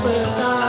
work on.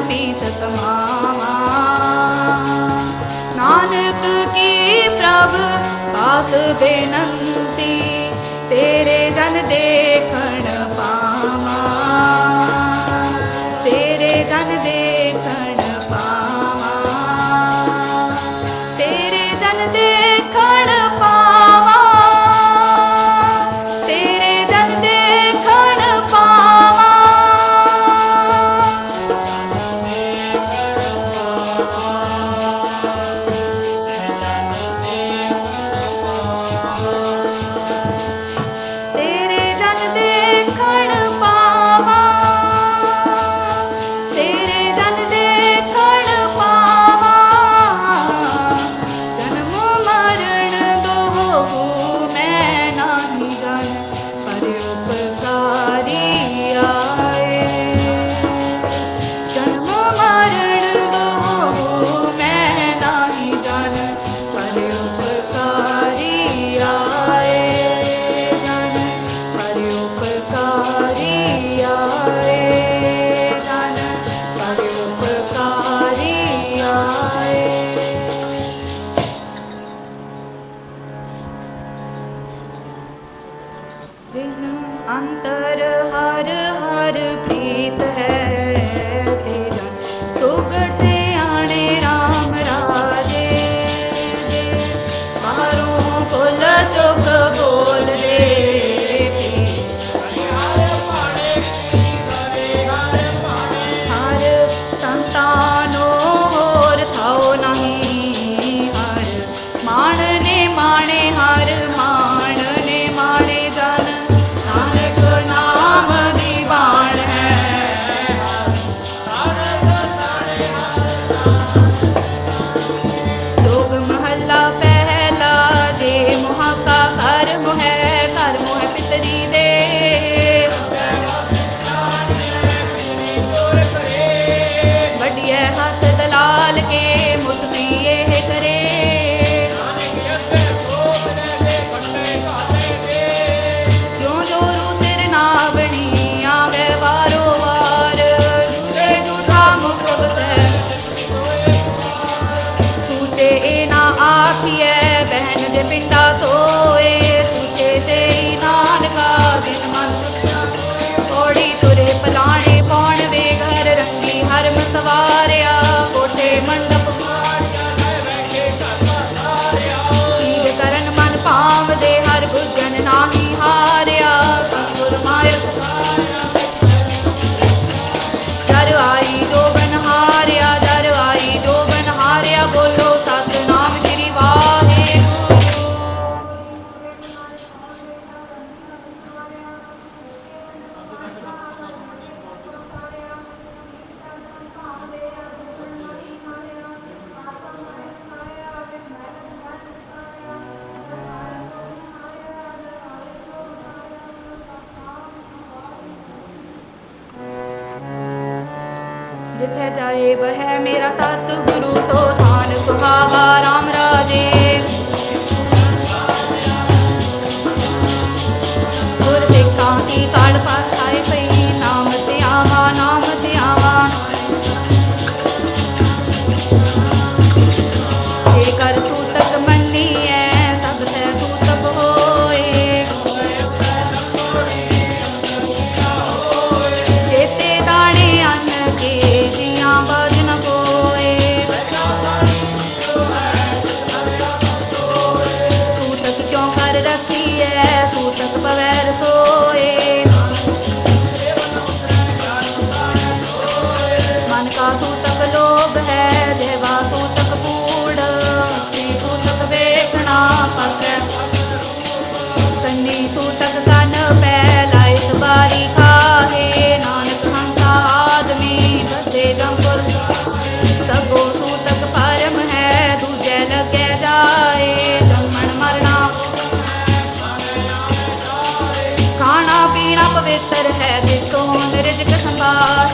पीत का नानक की प्रभ पास विनन्द ਜਿਥੇ ਜਾਏ ਵਹਿ ਮੇਰਾ ਸਤਿਗੁਰੂ ਸੋ ਥਾਨ ਸੁਹਾਵਾ ਰਾਮ पार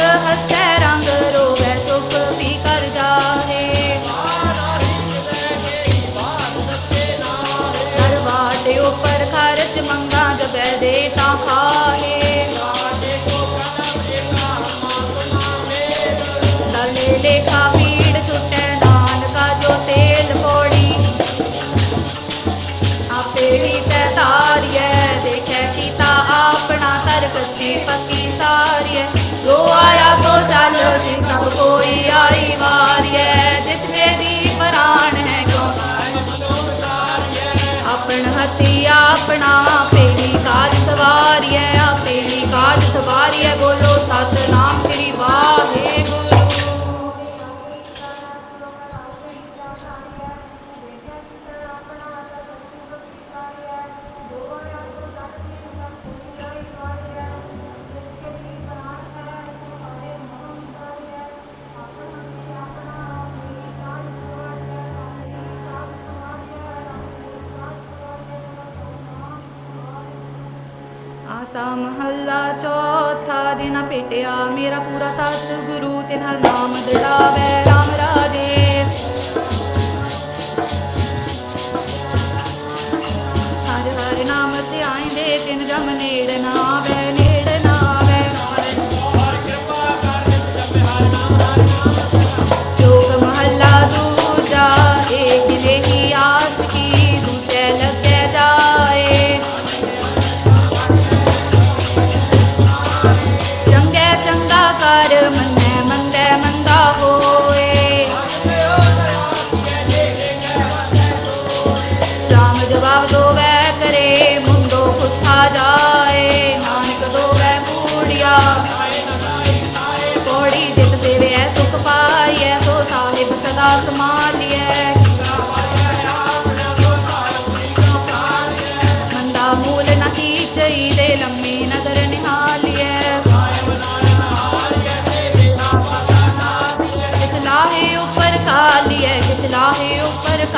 ਹੱਸੈ ਰੰਗ ਰੋਵੇ, ਸੁਖ ਵੀ ਕਰ ਜਾਹੇ ਦਰਬਾਰ ਦੇ ਉੱਪਰ ਖਰਚ ਮੰਗਾ ਜਬੈ ਦੇ ਤਾਂ ਖਾਹੇ। ਲਲੇ ਲੇਖਾ ਵੀੜ ਛੁੱਟੇ ਨਾਨਕਾ ਜੋ ਤੇਲ ਪੋੜੀ। ਆਪੇ ਹੀ ਪੈਦਾਰੀਏ ਦੇਖੇ ਕੀਤਾ ਆਪਣਾ ਤਰਕਤੀ ਪੱਕੀ ਸਾਰੀਏ গোয়ারা প্রচার ਹੋਇਆ ਮੇਰਾ ਪੂਰਾ ਸਾਥ ਗੁਰੂ ਤੇ ਹਰ ਨਾਮ ਦਿਲਾ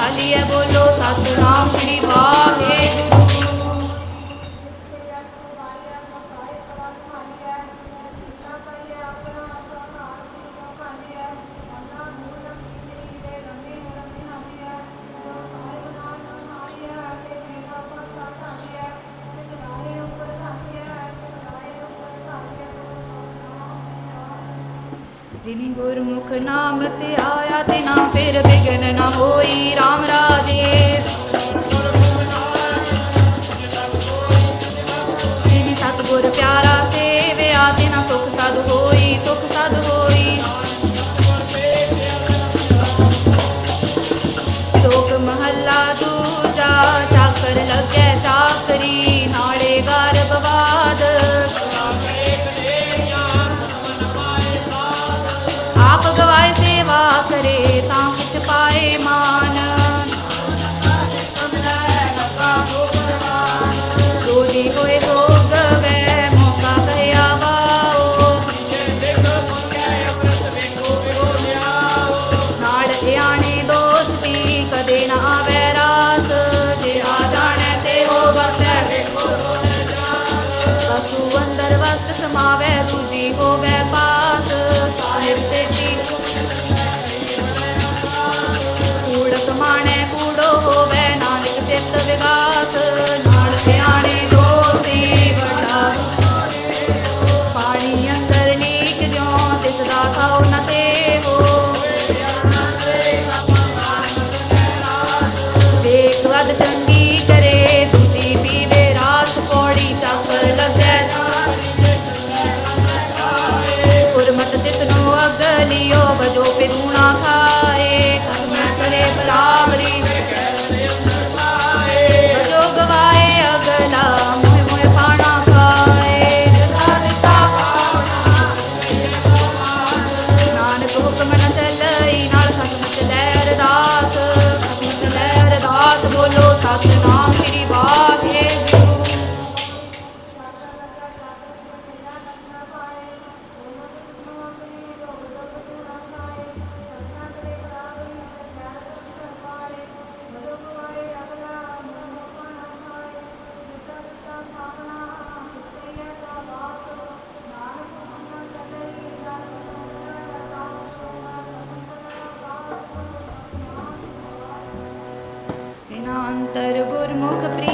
डालिए बोलो Бога прийти.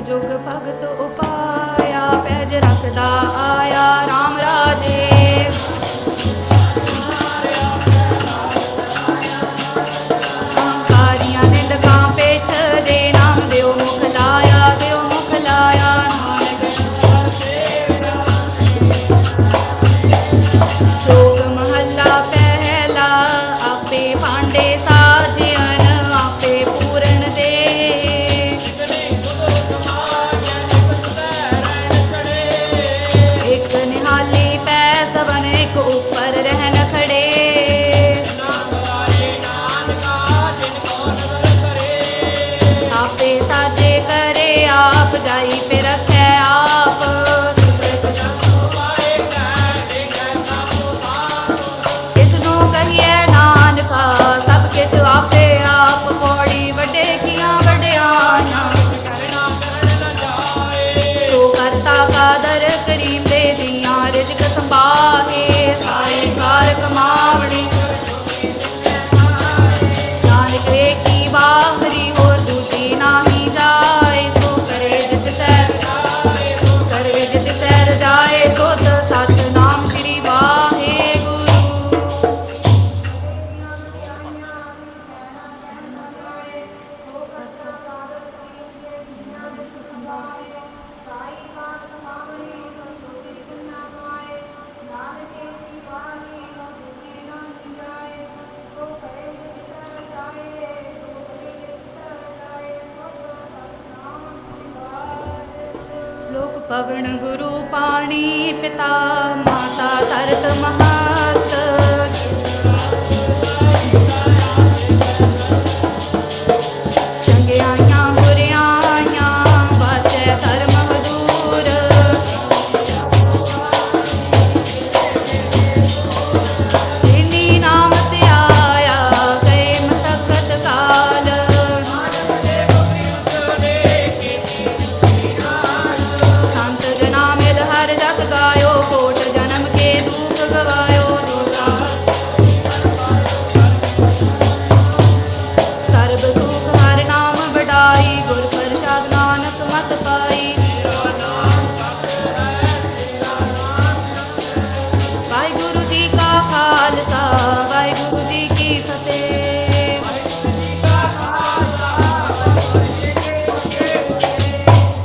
ਜੁਗ ਭਗਤ ਉਪਾਇਆ, ਪੈਜ ਰੱਖਦਾ ਆਇਆ RAM ਰਾਜੇ। ਕਾਰੀਆਂ ਨਿੰਦਕਾਂ ਪੇਛ ਦੇ ਨਾਮ ਦਿਓ, ਮੁਖ ਦਿਓ ਮੁਖ ਲਾਇਆ। ਮਹੱਲਾ ਪਹਿਲਾ, ਆਪੇ ਭਾਂਡੇ